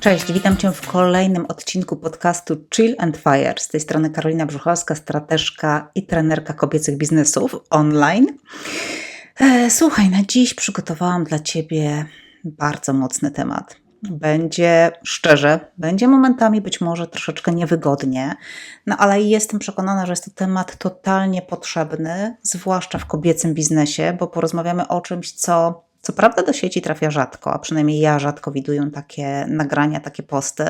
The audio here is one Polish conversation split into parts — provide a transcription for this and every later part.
Cześć, witam Cię w kolejnym odcinku podcastu Chill and Fire. Z tej strony Karolina Brzuchowska, strateżka i trenerka kobiecych biznesów online. E, Słuchaj, na dziś przygotowałam dla Ciebie bardzo mocny temat. Będzie szczerze, będzie momentami być może troszeczkę niewygodnie, no ale jestem przekonana, że jest to temat totalnie potrzebny, zwłaszcza w kobiecym biznesie, bo porozmawiamy o czymś, co co prawda do sieci trafia rzadko, a przynajmniej ja rzadko widuję takie nagrania, takie posty,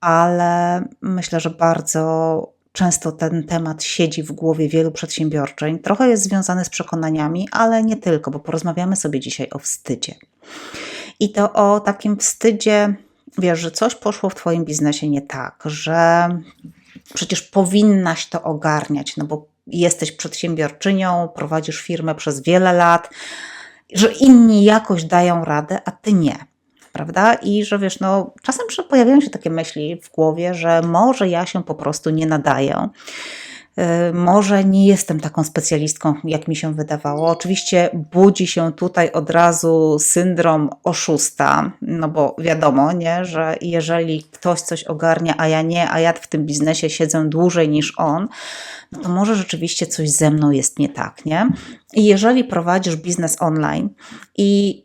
ale myślę, że bardzo często ten temat siedzi w głowie wielu przedsiębiorczyń. Trochę jest związany z przekonaniami, ale nie tylko, bo porozmawiamy sobie dzisiaj o wstydzie. I to o takim wstydzie, wiesz, że coś poszło w Twoim biznesie nie tak, że przecież powinnaś to ogarniać, no bo jesteś przedsiębiorczynią, prowadzisz firmę przez wiele lat, że inni jakoś dają radę, a ty nie. Prawda? I że wiesz, no, czasem pojawiają się takie myśli w głowie, że może ja się po prostu nie nadaję. Y, może nie jestem taką specjalistką, jak mi się wydawało. Oczywiście budzi się tutaj od razu syndrom oszusta, no bo wiadomo, nie, że jeżeli ktoś coś ogarnia, a ja nie, a ja w tym biznesie siedzę dłużej niż on, no to może rzeczywiście coś ze mną jest nie tak, nie? I jeżeli prowadzisz biznes online i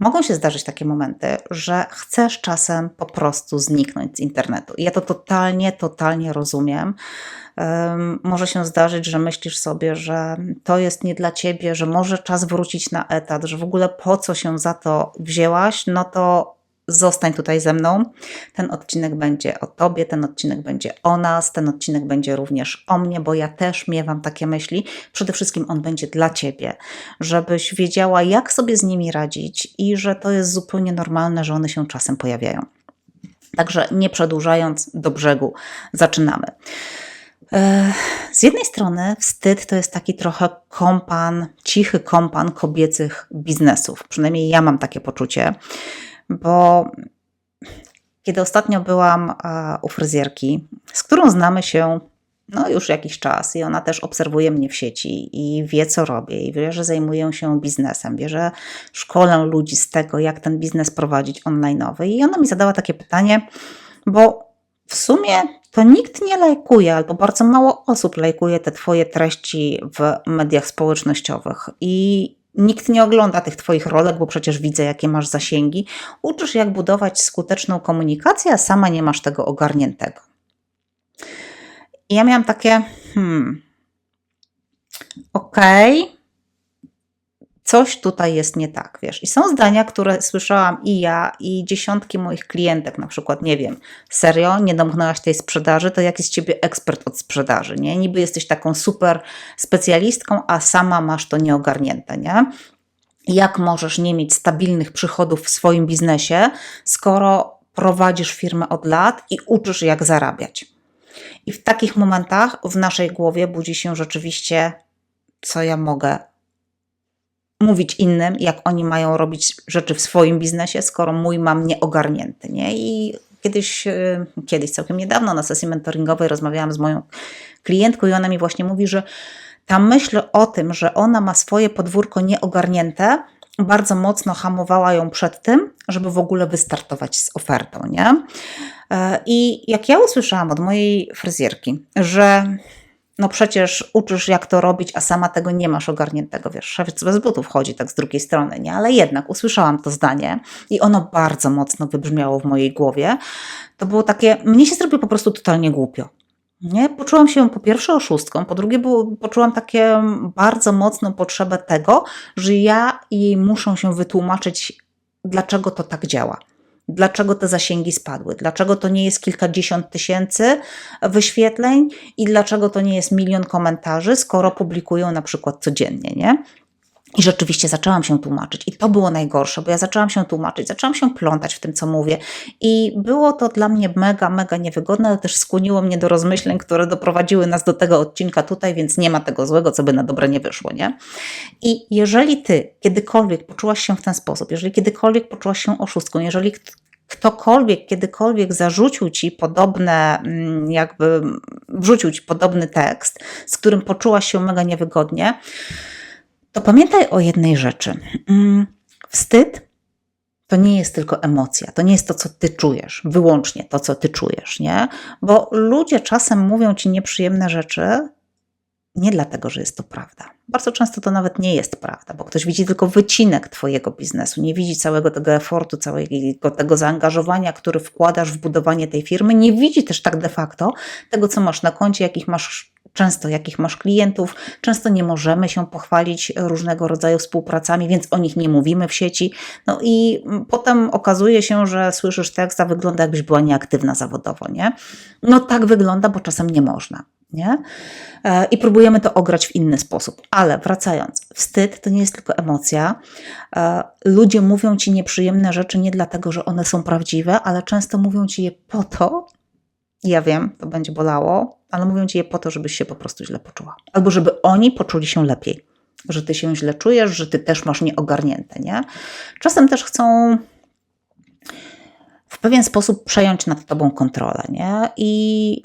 mogą się zdarzyć takie momenty, że chcesz czasem po prostu zniknąć z internetu. I ja to totalnie, totalnie rozumiem. Um, może się zdarzyć, że myślisz sobie, że to jest nie dla ciebie, że może czas wrócić na etat, że w ogóle po co się za to wzięłaś, no to zostań tutaj ze mną. Ten odcinek będzie o Tobie, ten odcinek będzie o nas, ten odcinek będzie również o mnie, bo ja też miewam takie myśli. Przede wszystkim on będzie dla Ciebie, żebyś wiedziała, jak sobie z nimi radzić i że to jest zupełnie normalne, że one się czasem pojawiają. Także nie przedłużając, do brzegu zaczynamy. Z jednej strony wstyd to jest taki trochę kompan, cichy kompan kobiecych biznesów. Przynajmniej ja mam takie poczucie bo kiedy ostatnio byłam u fryzjerki, z którą znamy się no już jakiś czas i ona też obserwuje mnie w sieci i wie, co robię i wie, że zajmuję się biznesem, wie, że szkolę ludzi z tego, jak ten biznes prowadzić online'owy. I ona mi zadała takie pytanie, bo w sumie to nikt nie lajkuje, albo bardzo mało osób lajkuje te Twoje treści w mediach społecznościowych. I Nikt nie ogląda tych Twoich rolek, bo przecież widzę, jakie masz zasięgi. Uczysz, jak budować skuteczną komunikację, a sama nie masz tego ogarniętego. I ja miałam takie, hmm, okej, okay, coś tutaj jest nie tak, wiesz. I są zdania, które słyszałam i ja, i dziesiątki moich klientek, na przykład, nie wiem, serio, nie domknęłaś tej sprzedaży, to jak jest ciebie ekspert od sprzedaży, nie? Niby jesteś taką super specjalistką, a sama masz to nieogarnięte, nie? Jak możesz nie mieć stabilnych przychodów w swoim biznesie, skoro prowadzisz firmę od lat i uczysz, jak zarabiać? I w takich momentach w naszej głowie budzi się rzeczywiście, co ja mogę mówić innym, jak oni mają robić rzeczy w swoim biznesie, skoro mój mam nieogarnięty. Nie? I kiedyś, y, kiedyś, całkiem niedawno na sesji mentoringowej rozmawiałam z moją klientką i ona mi właśnie mówi, że ta myśl o tym, że ona ma swoje podwórko nieogarnięte, bardzo mocno hamowała ją przed tym, żeby w ogóle wystartować z ofertą. Nie? E, I jak ja usłyszałam od mojej fryzjerki, że no przecież uczysz jak to robić, a sama tego nie masz ogarniętego, wiesz, szewc bez butów chodzi tak z drugiej strony, nie? Ale jednak usłyszałam to zdanie i ono bardzo mocno wybrzmiało w mojej głowie. To było takie, mnie się zrobiło po prostu totalnie głupio. Nie? Poczułam się po pierwsze oszustką, po drugie było, poczułam takie bardzo mocną potrzebę tego, że ja jej muszę się wytłumaczyć, dlaczego to tak działa dlaczego te zasięgi spadły, dlaczego to nie jest kilkadziesiąt tysięcy wyświetleń i dlaczego to nie jest milion komentarzy, skoro publikują na przykład codziennie, nie? I rzeczywiście zaczęłam się tłumaczyć. I to było najgorsze, bo ja zaczęłam się tłumaczyć, zaczęłam się plątać w tym, co mówię. I było to dla mnie mega, mega niewygodne, ale też skłoniło mnie do rozmyśleń, które doprowadziły nas do tego odcinka tutaj, więc nie ma tego złego, co by na dobre nie wyszło, nie? I jeżeli ty kiedykolwiek poczułaś się w ten sposób, jeżeli kiedykolwiek poczułaś się oszustką, jeżeli ktokolwiek kiedykolwiek zarzucił ci podobne, mm, jakby wrzucił ci podobny tekst, z którym poczułaś się mega niewygodnie, to pamiętaj o jednej rzeczy. Mm, wstyd to nie jest tylko emocja, to nie jest to, co ty czujesz, wyłącznie to, co ty czujesz, nie? Bo ludzie czasem mówią ci nieprzyjemne rzeczy nie dlatego, że jest to prawda. Bardzo często to nawet nie jest prawda, bo ktoś widzi tylko wycinek Twojego biznesu, nie widzi całego tego efortu, całego tego zaangażowania, który wkładasz w budowanie tej firmy, nie widzi też tak de facto tego, co masz na koncie, jakich masz często jakich masz klientów. Często nie możemy się pochwalić różnego rodzaju współpracami, więc o nich nie mówimy w sieci. No i potem okazuje się, że słyszysz tekst, a wygląda jakbyś była nieaktywna zawodowo, nie? No tak wygląda, bo czasem nie można. Nie? E, I próbujemy to ograć w inny sposób. Ale wracając, wstyd to nie jest tylko emocja. E, ludzie mówią ci nieprzyjemne rzeczy nie dlatego, że one są prawdziwe, ale często mówią ci je po to, ja wiem, to będzie bolało, ale mówią ci je po to, żebyś się po prostu źle poczuła. Albo żeby oni poczuli się lepiej, że ty się źle czujesz, że ty też masz nieogarnięte, nie? Czasem też chcą w pewien sposób przejąć nad tobą kontrolę, nie? I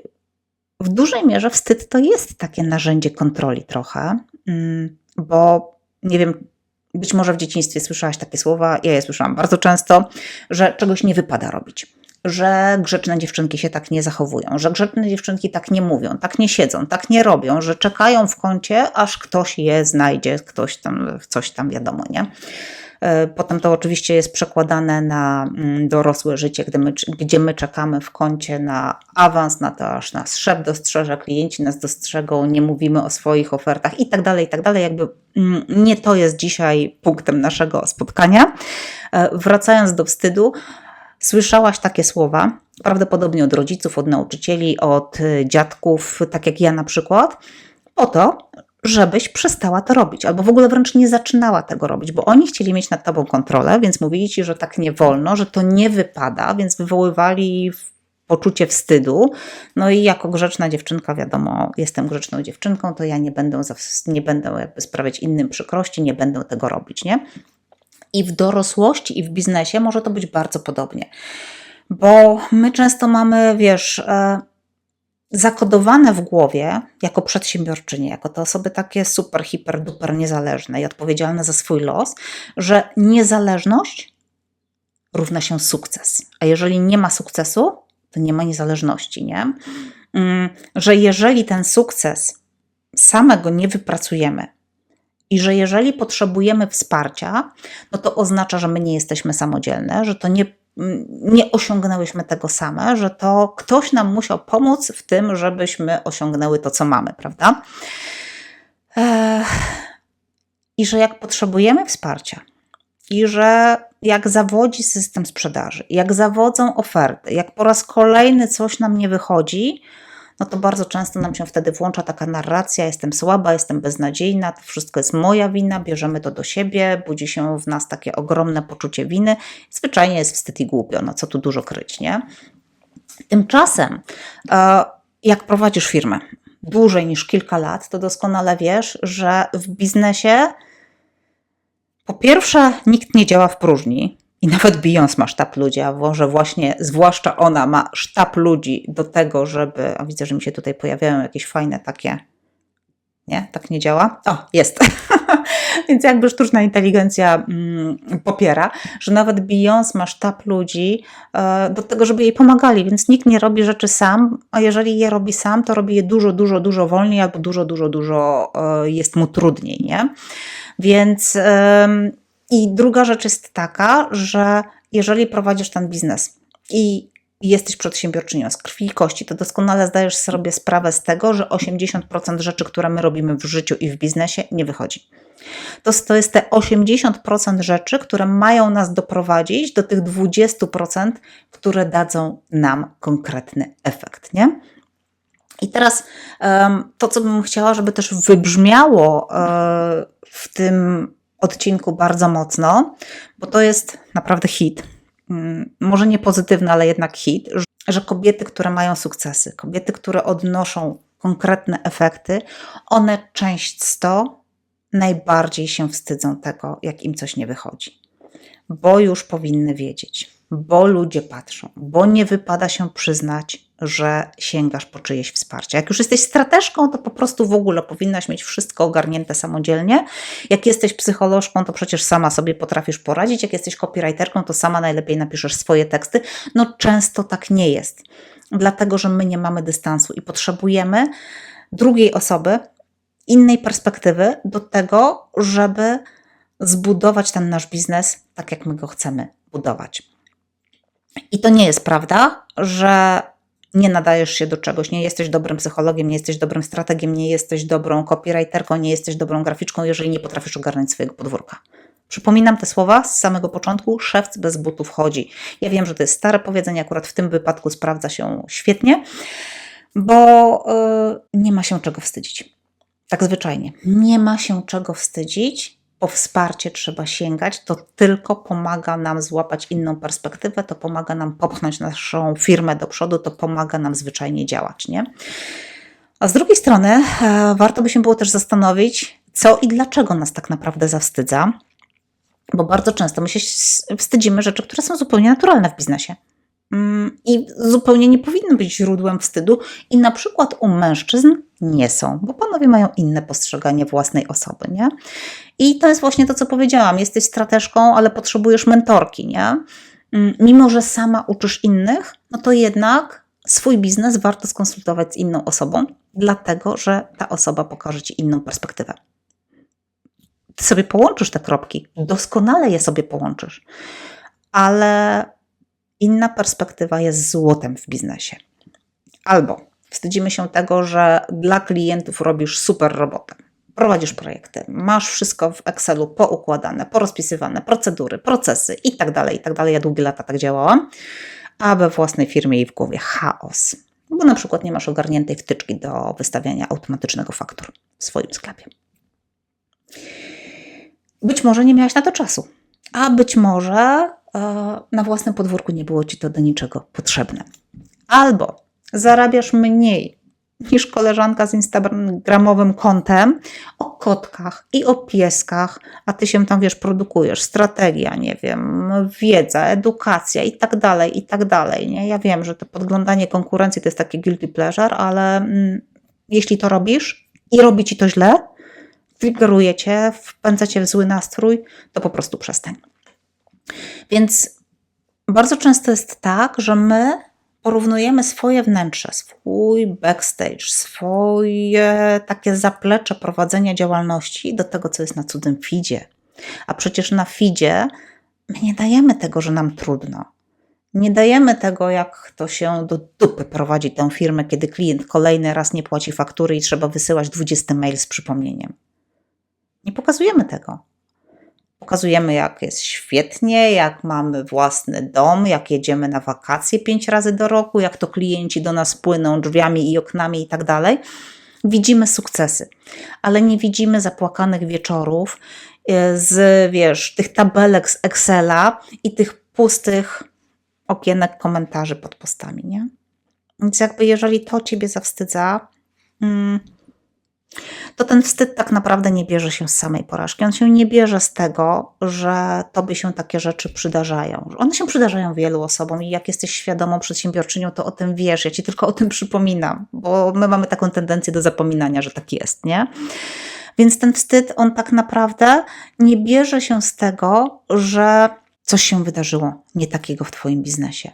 w dużej mierze wstyd to jest takie narzędzie kontroli trochę, mm, bo nie wiem, być może w dzieciństwie słyszałaś takie słowa, ja je słyszałam bardzo często, że czegoś nie wypada robić że grzeczne dziewczynki się tak nie zachowują, że grzeczne dziewczynki tak nie mówią, tak nie siedzą, tak nie robią, że czekają w kącie, aż ktoś je znajdzie, ktoś tam, coś tam wiadomo, nie? E, potem to oczywiście jest przekładane na mm, dorosłe życie, gdy my, gdzie my czekamy w kącie na awans, na to, aż nas szef dostrzeże, klienci nas dostrzegą, nie mówimy o swoich ofertach i tak dalej, i tak dalej. Jakby mm, nie to jest dzisiaj punktem naszego spotkania. E, wracając do wstydu, Słyszałaś takie słowa, prawdopodobnie od rodziców, od nauczycieli, od y, dziadków, tak jak ja na przykład, po to, żebyś przestała to robić, albo w ogóle wręcz nie zaczynała tego robić, bo oni chcieli mieć nad tobą kontrolę, więc mówili ci, że tak nie wolno, że to nie wypada, więc wywoływali poczucie wstydu. No i jako grzeczna dziewczynka, wiadomo, jestem grzeczną dziewczynką, to ja nie będę, nie będę sprawiać innym przykrości, nie będę tego robić, nie? I w dorosłości, i w biznesie może to być bardzo podobnie. Bo my często mamy, wiesz, e, zakodowane w głowie jako przedsiębiorczynie, jako te osoby takie super, hiper, duper niezależne i odpowiedzialne za swój los, że niezależność równa się sukces. A jeżeli nie ma sukcesu, to nie ma niezależności, nie? Mm, że jeżeli ten sukces samego nie wypracujemy, i że jeżeli potrzebujemy wsparcia, no to oznacza, że my nie jesteśmy samodzielne, że to nie, mm, nie osiągnęłyśmy tego same, że to ktoś nam musiał pomóc w tym, żebyśmy osiągnęły to, co mamy, prawda? I że jak potrzebujemy wsparcia, i że jak zawodzi system sprzedaży, jak zawodzą oferty, jak po raz kolejny coś nam nie wychodzi, no to bardzo często nam się wtedy włącza taka narracja: jestem słaba, jestem beznadziejna, to wszystko jest moja wina, bierzemy to do siebie, budzi się w nas takie ogromne poczucie winy. Zwyczajnie jest wstyd i głupio, no co tu dużo kryć, nie? Tymczasem, e, jak prowadzisz firmę dłużej niż kilka lat, to doskonale wiesz, że w biznesie po pierwsze nikt nie działa w próżni, i nawet Beyoncé ma sztab ludzi, a może właśnie, zwłaszcza ona ma sztab ludzi do tego, żeby. A widzę, że mi się tutaj pojawiają jakieś fajne takie. Nie? Tak nie działa? O, jest. Więc jakby sztuczna inteligencja mm, popiera, że nawet Beyoncé ma sztab ludzi e, do tego, żeby jej pomagali, więc nikt nie robi rzeczy sam, a jeżeli je robi sam, to robi je dużo, dużo, dużo wolniej albo dużo, dużo, dużo e, jest mu trudniej, nie? Więc i druga rzecz jest taka, że jeżeli prowadzisz ten biznes i jesteś przedsiębiorczynią z krwi i kości, to doskonale zdajesz sobie sprawę z tego, że 80% rzeczy, które my robimy w życiu i w biznesie, nie wychodzi. To, to jest te 80% rzeczy, które mają nas doprowadzić do tych 20%, które dadzą nam konkretny efekt, nie? I teraz to, co bym chciała, żeby też wybrzmiało e, w tym odcinku bardzo mocno, bo to jest naprawdę hit. Mm, może nie pozytywny, ale jednak hit, że kobiety, które mają sukcesy, kobiety, które odnoszą konkretne efekty, one często najbardziej się wstydzą tego, jak im coś nie wychodzi, bo już powinny wiedzieć. bo ludzie patrzą, bo nie wypada się przyznać, że sięgasz po czyjeś wsparcie. Jak już jesteś strateżką, to po prostu w ogóle powinnaś mieć wszystko ogarnięte samodzielnie. Jak jesteś psycholożką, to przecież sama sobie potrafisz poradzić. Jak jesteś copywriterką, to sama najlepiej napiszesz swoje teksty. No często tak nie jest, dlatego że my nie mamy dystansu i potrzebujemy drugiej osoby, innej perspektywy do tego, żeby zbudować ten nasz biznes tak, jak my go chcemy budować. I to nie jest prawda, że nie nadajesz się do czegoś, nie jesteś dobrym psychologiem, nie jesteś dobrym strategiem, nie jesteś dobrą copywriterką, nie jesteś dobrą graficzką, jeżeli nie potrafisz ogarnąć swojego podwórka. Przypominam te słowa z samego początku: szewc bez butów chodzi. Ja wiem, że to jest stare powiedzenie, akurat w tym wypadku sprawdza się świetnie, bo yy, nie ma się czego wstydzić. Tak zwyczajnie. Nie ma się czego wstydzić po wsparcie trzeba sięgać, to tylko pomaga nam złapać inną perspektywę, to pomaga nam popchnąć naszą firmę do przodu, to pomaga nam zwyczajnie działać, nie? A z drugiej strony e, warto by się było też zastanowić, co i dlaczego nas tak naprawdę zawstydza, bo bardzo często my się wstydzimy rzeczy, które są zupełnie naturalne w biznesie. Mm, I zupełnie nie powinny być źródłem wstydu, i na przykład u mężczyzn nie są, bo panowie mają inne postrzeganie własnej osoby, nie? I to jest właśnie to, co powiedziałam. Jesteś strateżką, ale potrzebujesz mentorki, nie? Mm, mimo, że sama uczysz innych, no to jednak swój biznes warto skonsultować z inną osobą, dlatego że ta osoba pokaże ci inną perspektywę. Ty sobie połączysz te kropki, doskonale je sobie połączysz, ale inna perspektywa jest złotem w biznesie. Albo wstydzimy się tego, że dla klientów robisz super robotę prowadzisz projekty, masz wszystko w Excelu poukładane, porozpisywane, procedury, procesy i tak dalej, i tak. Ja długie lata tak działałam, a we własnej firmie i w głowie chaos. Bo na przykład nie masz ogarniętej wtyczki do wystawiania automatycznego faktur w swoim sklepie. Być może nie miałaś na to czasu, a być może na własnym podwórku nie było ci to do niczego potrzebne. Albo zarabiasz mniej niż koleżanka z instagramowym kontem o kotkach i o pieskach, a ty się tam, wiesz, produkujesz, strategia, nie wiem, wiedza, edukacja i tak dalej, i tak dalej, nie? Ja wiem, że to podglądanie konkurencji to jest taki guilty pleasure, ale mm, jeśli to robisz i robi ci to źle, triggeruje cię, wpędza cię w zły nastrój, to po prostu przestań. Więc bardzo często jest tak, że my porównujemy swoje wnętrze, swój backstage, swoje takie zaplecze prowadzenia działalności do tego, co jest na cudzym feedzie. A przecież na feedzie my nie dajemy tego, że nam trudno. Nie dajemy tego, jak to się do dupy prowadzi tę firmę, kiedy klient kolejny raz nie płaci faktury i trzeba wysyłać 20 mail z przypomnieniem. Nie pokazujemy tego. Pokazujemy, jak jest świetnie, jak mamy własny dom, jak jedziemy na wakacje pięć razy do roku, jak to klienci do nas płyną drzwiami i oknami i tak dalej. Widzimy sukcesy, ale nie widzimy zapłakanych wieczorów e, z, wiesz, tych tabelek z Excela i tych pustych okienek komentarzy pod postami, nie? Więc jakby jeżeli to ciebie zawstydza, mm, to ten wstyd tak naprawdę nie bierze się z samej porażki. On się nie bierze z tego, że tobie się takie rzeczy przydarzają. One się przydarzają wielu osobom i jak jesteś świadomą przedsiębiorczynią, to o tym wiesz. Ja ci tylko o tym przypominam, bo my mamy taką tendencję do zapominania, że tak jest, nie? Więc ten wstyd, on tak naprawdę nie bierze się z tego, że coś się wydarzyło nie takiego w Twoim biznesie.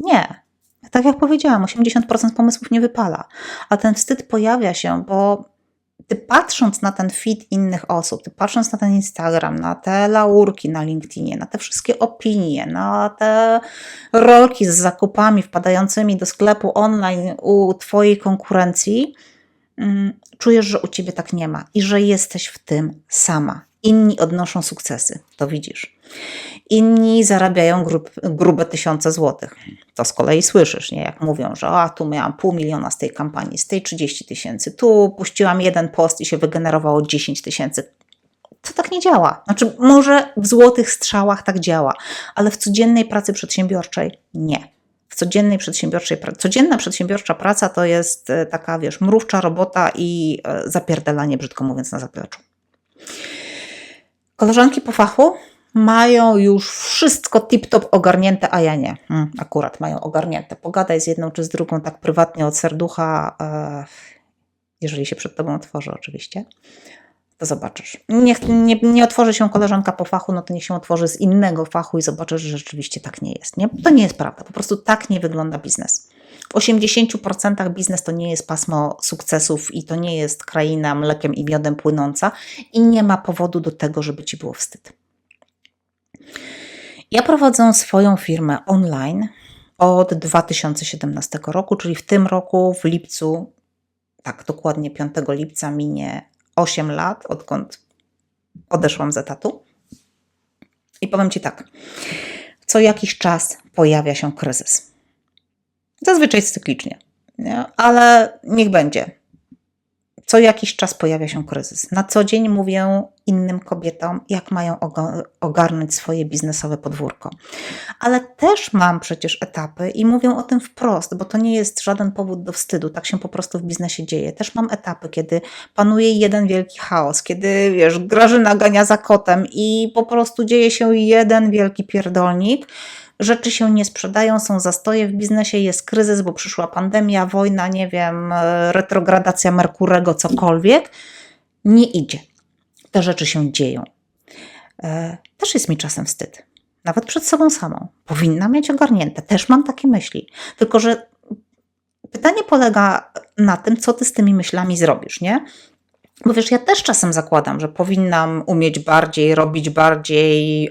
Nie. Tak jak powiedziałam, 80% pomysłów nie wypala, a ten wstyd pojawia się, bo ty patrząc na ten feed innych osób, ty patrząc na ten Instagram, na te laurki na LinkedInie, na te wszystkie opinie, na te rolki z zakupami wpadającymi do sklepu online u twojej konkurencji, mm, czujesz, że u ciebie tak nie ma i że jesteś w tym sama. Inni odnoszą sukcesy, to widzisz. Inni zarabiają grub, grube tysiące złotych. To z kolei słyszysz, nie? jak mówią, że a tu miałam pół miliona z tej kampanii, z tej 30 tysięcy, tu puściłam jeden post i się wygenerowało 10 tysięcy. To tak nie działa. Znaczy, może w złotych strzałach tak działa, ale w codziennej pracy przedsiębiorczej nie. W codziennej przedsiębiorczej pracy. Codzienna przedsiębiorcza praca to jest e, taka, wiesz, mrówcza robota i e, zapierdalanie, brzydko mówiąc, na zapleczu. Koleżanki po fachu mają już wszystko tip-top ogarnięte, a ja nie. Hmm, akurat mają ogarnięte. Pogadaj z jedną czy z drugą tak prywatnie od serducha, e, jeżeli się przed tobą otworzy oczywiście, to zobaczysz. Niech nie, nie otworzy się koleżanka po fachu, no to niech się otworzy z innego fachu i zobaczysz, że rzeczywiście tak nie jest. Nie? To nie jest prawda. Po prostu tak nie wygląda biznes. W 80% biznes to nie jest pasmo sukcesów i to nie jest kraina mlekiem i miodem płynąca i nie ma powodu do tego, żeby ci było wstyd. Ja prowadzę swoją firmę online od 2017 roku, czyli w tym roku, w lipcu, tak dokładnie 5 lipca minie 8 lat, odkąd odeszłam z etatu. I powiem Ci tak, co jakiś czas pojawia się kryzys. Zazwyczaj cyklicznie, nie? ale niech będzie co jakiś czas pojawia się kryzys. Na co dzień mówię innym kobietom, jak mają ogarnąć swoje biznesowe podwórko. Ale też mam przecież etapy i mówię o tym wprost, bo to nie jest żaden powód do wstydu, tak się po prostu w biznesie dzieje. Też mam etapy, kiedy panuje jeden wielki chaos, kiedy wiesz, Grażyna gania za kotem i po prostu dzieje się jeden wielki pierdolnik rzeczy się nie sprzedają, są zastoje w biznesie, jest kryzys, bo przyszła pandemia, wojna, nie wiem, e, retrogradacja Merkurego, cokolwiek, nie idzie. Te rzeczy się dzieją. E, też jest mi czasem wstyd. Nawet przed sobą samą. Powinna mieć ogarnięte. Też mam takie myśli. Tylko, że pytanie polega na tym, co ty z tymi myślami zrobisz, nie? Bo wiesz, ja też czasem zakładam, że powinnam umieć bardziej, robić bardziej, yy,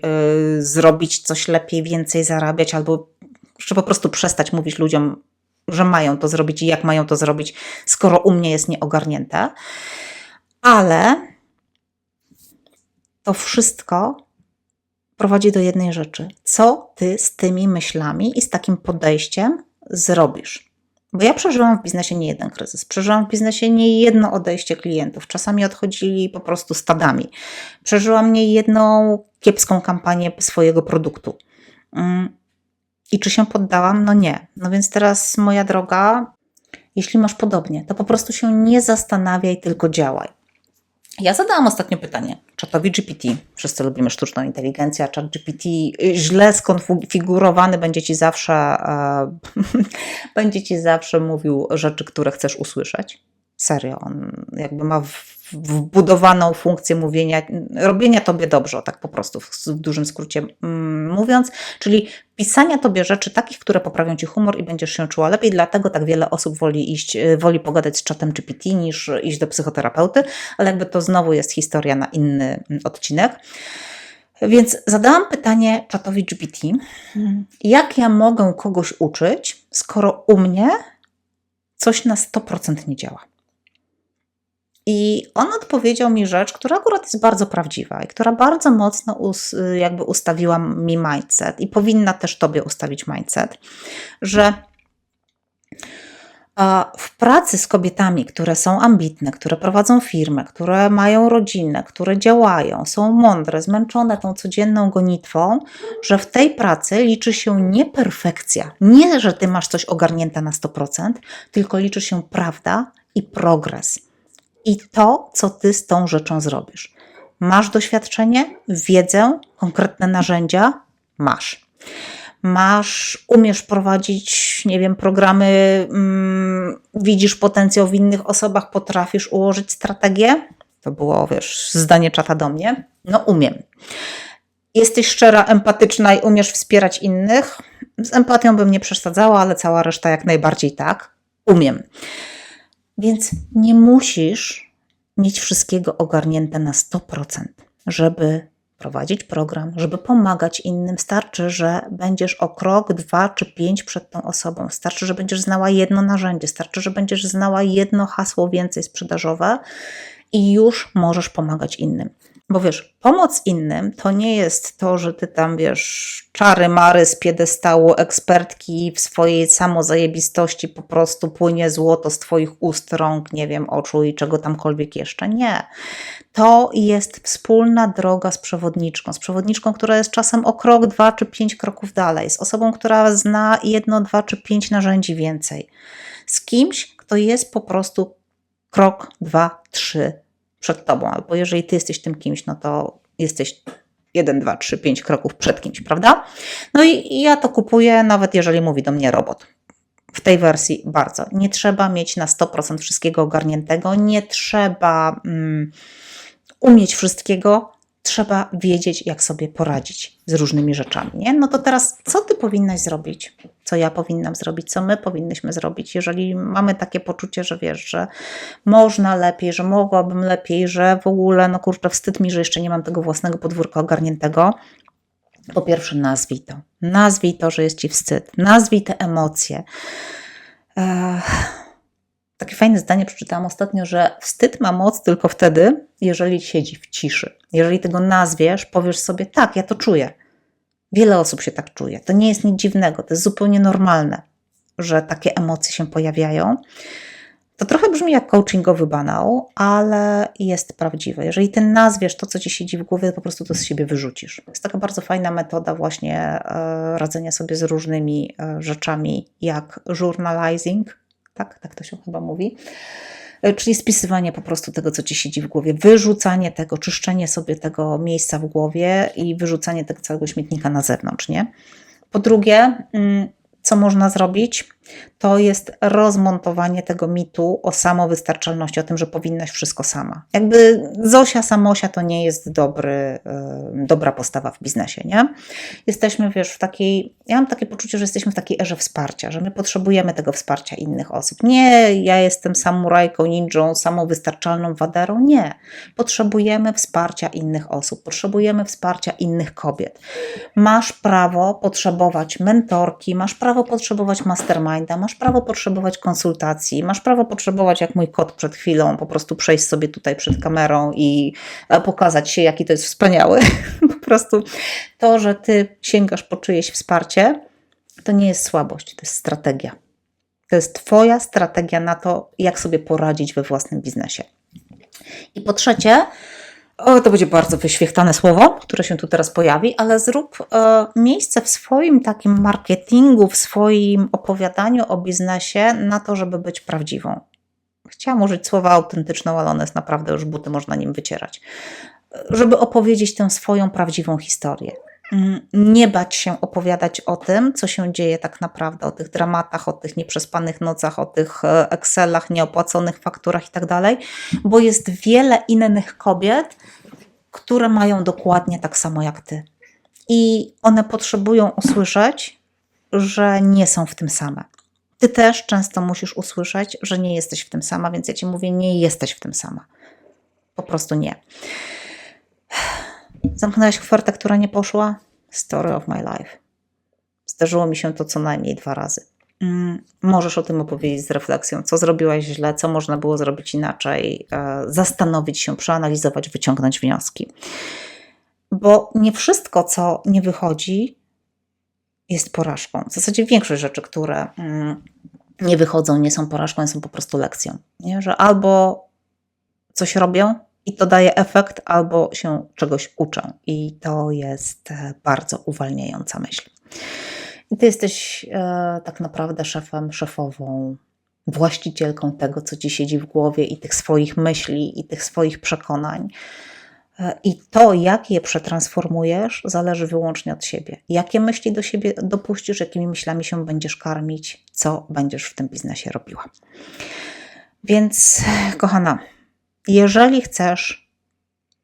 zrobić coś lepiej, więcej zarabiać, albo że po prostu przestać mówić ludziom, że mają to zrobić i jak mają to zrobić, skoro u mnie jest nieogarnięte. Ale to wszystko prowadzi do jednej rzeczy. Co ty z tymi myślami i z takim podejściem zrobisz? Bo ja przeżyłam w biznesie nie jeden kryzys. Przeżyłam w biznesie nie jedno odejście klientów. Czasami odchodzili po prostu stadami. Przeżyłam nie jedną kiepską kampanię swojego produktu. Mm. I czy się poddałam? No nie. No więc teraz moja droga, jeśli masz podobnie, to po prostu się nie zastanawiaj, tylko działaj. Ja zadałam ostatnio pytanie czatowi GPT. Wszyscy lubimy sztuczną inteligencję, czat GPT źle skonfigurowany będzie ci zawsze, e, będzie ci zawsze mówił rzeczy, które chcesz usłyszeć. Serio, on jakby ma wbudowaną funkcję mówienia, robienia tobie dobrze, tak po prostu, w dużym skrócie mm, mówiąc, czyli pisania tobie rzeczy takich, które poprawią ci humor i będziesz się czuła lepiej, dlatego tak wiele osób woli iść, y, woli pogadać z czatem GPT niż iść do psychoterapeuty, ale jakby to znowu jest historia na inny mm, odcinek. Więc zadałam pytanie czatowi GPT, jak ja mogę kogoś uczyć, skoro u mnie coś na 100% nie działa. I on odpowiedział mi rzecz, która akurat jest bardzo prawdziwa i która bardzo mocno us, jakby ustawiła mi mindset i powinna też Tobie ustawić mindset, że w pracy z kobietami, które są ambitne, które prowadzą firmę, które mają rodzinę, które działają, są mądre, zmęczone tą codzienną gonitwą, że w tej pracy liczy się nie perfekcja, nie, że ty masz coś ogarnięte na 100%, tylko liczy się prawda i progres i to, co ty z tą rzeczą zrobisz. Masz doświadczenie, wiedzę, konkretne narzędzia? Masz. Masz, umiesz prowadzić, nie wiem, programy, mm, widzisz potencjał w innych osobach, potrafisz ułożyć strategię? To było, wiesz, zdanie czata do mnie. No, umiem. Jesteś szczera, empatyczna i umiesz wspierać innych? Z empatią bym nie przesadzała, ale cała reszta jak najbardziej tak. Umiem. Więc nie musisz mieć wszystkiego ogarnięte na 100%, żeby prowadzić program, żeby pomagać innym. Starczy, że będziesz o krok, dwa czy pięć przed tą osobą. Starczy, że będziesz znała jedno narzędzie, starczy, że będziesz znała jedno hasło więcej sprzedażowe i już możesz pomagać innym. Bo wiesz, pomoc innym to nie jest to, że ty tam wiesz, czary mary z piedestału ekspertki w swojej samozajebistości po prostu płynie złoto z twoich ust, rąk, nie wiem, oczu i czego tamkolwiek jeszcze. Nie. To jest wspólna droga z przewodniczką, z przewodniczką, która jest czasem o krok, dwa czy pięć kroków dalej, z osobą, która zna jedno, dwa czy pięć narzędzi więcej, z kimś, kto jest po prostu krok, dwa, trzy przed tobą, albo jeżeli ty jesteś tym kimś, no to jesteś jeden, dwa, trzy, pięć kroków przed kimś, prawda? No i ja to kupuję, nawet jeżeli mówi do mnie robot. W tej wersji bardzo. Nie trzeba mieć na 100% wszystkiego ogarniętego, nie trzeba um, umieć wszystkiego, trzeba wiedzieć, jak sobie poradzić z różnymi rzeczami. Nie? No to teraz, co ty powinnaś zrobić? Co ja powinnam zrobić? Co my powinnyśmy zrobić? Jeżeli mamy takie poczucie, że wiesz, że można lepiej, że mogłabym lepiej, że w ogóle, no kurczę, wstyd mi, że jeszcze nie mam tego własnego podwórka ogarniętego. Po pierwsze, nazwij to. Nazwij to, że jest ci wstyd. Nazwij te emocje. Ech takie fajne zdanie przeczytałam ostatnio, że wstyd ma moc tylko wtedy, jeżeli siedzi w ciszy. Jeżeli tego nazwiesz, powiesz sobie, tak, ja to czuję. Wiele osób się tak czuje. To nie jest nic dziwnego, to jest zupełnie normalne, że takie emocje się pojawiają. To trochę brzmi jak coachingowy banał, ale jest prawdziwe. Jeżeli ty nazwiesz to, co ci siedzi w głowie, to po prostu to z siebie wyrzucisz. To jest taka bardzo fajna metoda właśnie e, radzenia sobie z różnymi e, rzeczami, jak journalizing, tak, tak to się chyba mówi. E, czyli spisywanie po prostu tego, co ci siedzi w głowie, wyrzucanie tego, czyszczenie sobie tego miejsca w głowie i wyrzucanie tego całego śmietnika na zewnątrz, nie? Po drugie, mm, co można zrobić, to jest rozmontowanie tego mitu o samowystarczalności, o tym, że powinnaś wszystko sama. Jakby Zosia Samosia to nie jest dobry, dobra postawa w biznesie, nie? Jesteśmy, wiesz, w takiej, ja mam takie poczucie, że jesteśmy w takiej erze wsparcia, że my potrzebujemy tego wsparcia innych osób. Nie, ja jestem samurajką, ninją, samowystarczalną waderą, nie. Potrzebujemy wsparcia innych osób, potrzebujemy wsparcia innych kobiet. Masz prawo potrzebować mentorki, masz prawo potrzebować masterminda, masz prawo potrzebować konsultacji, masz prawo potrzebować, jak mój kot przed chwilą, po prostu przejść sobie tutaj przed kamerą i e, pokazać się, jaki to jest wspaniały. po prostu to, że ty sięgasz po czyjeś wsparcie, to nie jest słabość, to jest strategia. To jest Twoja strategia na to, jak sobie poradzić we własnym biznesie. I po trzecie, o, to będzie bardzo wyświechtane słowo, które się tu teraz pojawi, ale zrób e, miejsce w swoim takim marketingu, w swoim opowiadaniu o biznesie na to, żeby być prawdziwą. Chciałam użyć słowa autentyczną, ale one jest naprawdę już buty można nim wycierać. Żeby opowiedzieć tę swoją prawdziwą historię. Mm, nie bać się opowiadać o tym, co się dzieje tak naprawdę, o tych dramatach, o tych nieprzespanych nocach, o tych e, Excelach, nieopłaconych fakturach i tak dalej, bo jest wiele innych kobiet, które mają dokładnie tak samo jak ty. I one potrzebują usłyszeć, że nie są w tym same. Ty też często musisz usłyszeć, że nie jesteś w tym sama, więc ja ci mówię, nie jesteś w tym sama. Po prostu nie. Zamknęłaś kwartę, która nie poszła? Story of my life. Zdarzyło mi się to co najmniej dwa razy. Mm, możesz o tym opowiedzieć z refleksją, co zrobiłaś źle, co można było zrobić inaczej, e, zastanowić się, przeanalizować, wyciągnąć wnioski. Bo nie wszystko, co nie wychodzi, jest porażką. W zasadzie większość rzeczy, które mm, nie wychodzą, nie są porażką, są po prostu lekcją. Nie? Że albo coś robią, i to daje efekt, albo się czegoś uczę. I to jest e, bardzo uwalniająca myśl. I ty jesteś e, tak naprawdę szefem, szefową, właścicielką tego, co ci siedzi w głowie i tych swoich myśli, i tych swoich przekonań. E, I to, jak je przetransformujesz, zależy wyłącznie od siebie. Jakie myśli do siebie dopuścisz, jakimi myślami się będziesz karmić, co będziesz w tym biznesie robiła. Więc, kochana, jeżeli chcesz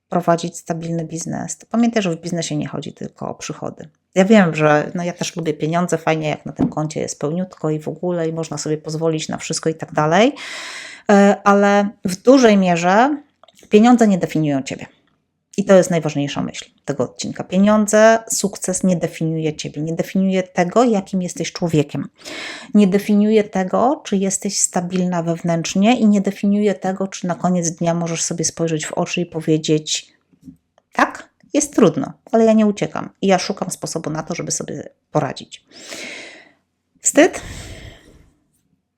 prowadzić stabilny biznes, to pamiętaj, że w biznesie nie chodzi tylko o przychody. Ja wiem, że no ja też lubię pieniądze, fajnie jak na tym koncie jest pełniutko i w ogóle i można sobie pozwolić na wszystko i tak dalej, e, ale w dużej mierze pieniądze nie definiują ciebie. I to jest najważniejsza myśl tego odcinka. Pieniądze, sukces nie definiuje ciebie, nie definiuje tego, jakim jesteś człowiekiem. Nie definiuje tego, czy jesteś stabilna wewnętrznie i nie definiuje tego, czy na koniec dnia możesz sobie spojrzeć w oczy i powiedzieć: Tak, jest trudno, ale ja nie uciekam i ja szukam sposobu na to, żeby sobie poradzić. Wstyd?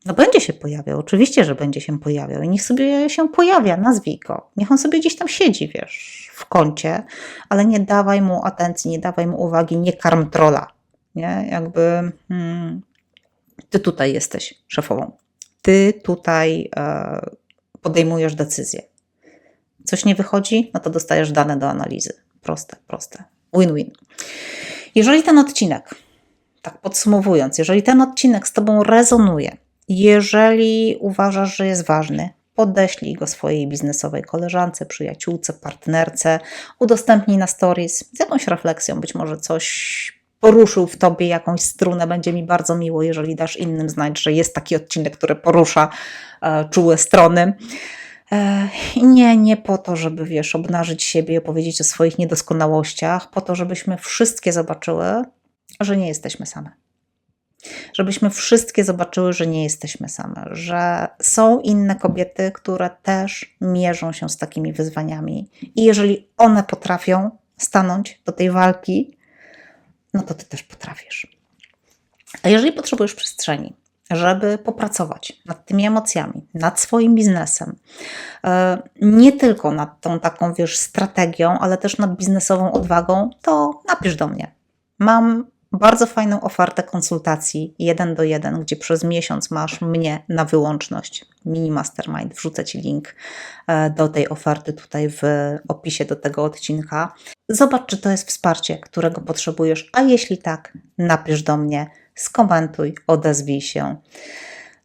No będzie się pojawiał, oczywiście, że będzie się pojawiał i niech sobie się pojawia, nazwij go. Niech on sobie gdzieś tam siedzi, wiesz, w kącie, ale nie dawaj mu atencji, nie dawaj mu uwagi, nie karm trola, nie? Jakby hmm, ty tutaj jesteś szefową. Ty tutaj e, podejmujesz decyzję. Coś nie wychodzi, no to dostajesz dane do analizy. Proste, proste. Win-win. Jeżeli ten odcinek, tak podsumowując, jeżeli ten odcinek z Tobą rezonuje, jeżeli uważasz, że jest ważny, podeślij go swojej biznesowej koleżance, przyjaciółce, partnerce, udostępnij na stories z jakąś refleksją, być może coś poruszył w tobie jakąś strunę. Będzie mi bardzo miło, jeżeli dasz innym znać, że jest taki odcinek, który porusza e, czułe strony. E, nie, nie po to, żeby wiesz, obnażyć siebie i opowiedzieć o swoich niedoskonałościach, po to, żebyśmy wszystkie zobaczyły, że nie jesteśmy same żebyśmy wszystkie zobaczyły, że nie jesteśmy same, że są inne kobiety, które też mierzą się z takimi wyzwaniami. I jeżeli one potrafią stanąć do tej walki, no to ty też potrafisz. A jeżeli potrzebujesz przestrzeni, żeby popracować nad tymi emocjami, nad swoim biznesem, e, nie tylko nad tą taką, wiesz, strategią, ale też nad biznesową odwagą, to napisz do mnie. Mam bardzo fajną ofertę konsultacji jeden do jeden, gdzie przez miesiąc masz mnie na wyłączność. Mini Mastermind. Wrzucę Ci link e, do tej oferty tutaj w opisie do tego odcinka. Zobacz, czy to jest wsparcie, którego potrzebujesz, a jeśli tak, napisz do mnie, skomentuj, odezwij się.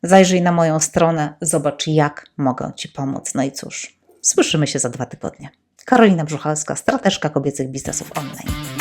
Zajrzyj na moją stronę, zobacz, jak mogę Ci pomóc. No i cóż, słyszymy się za dwa tygodnie. Karolina Brzuchalska, strateżka kobiecych biznesów online.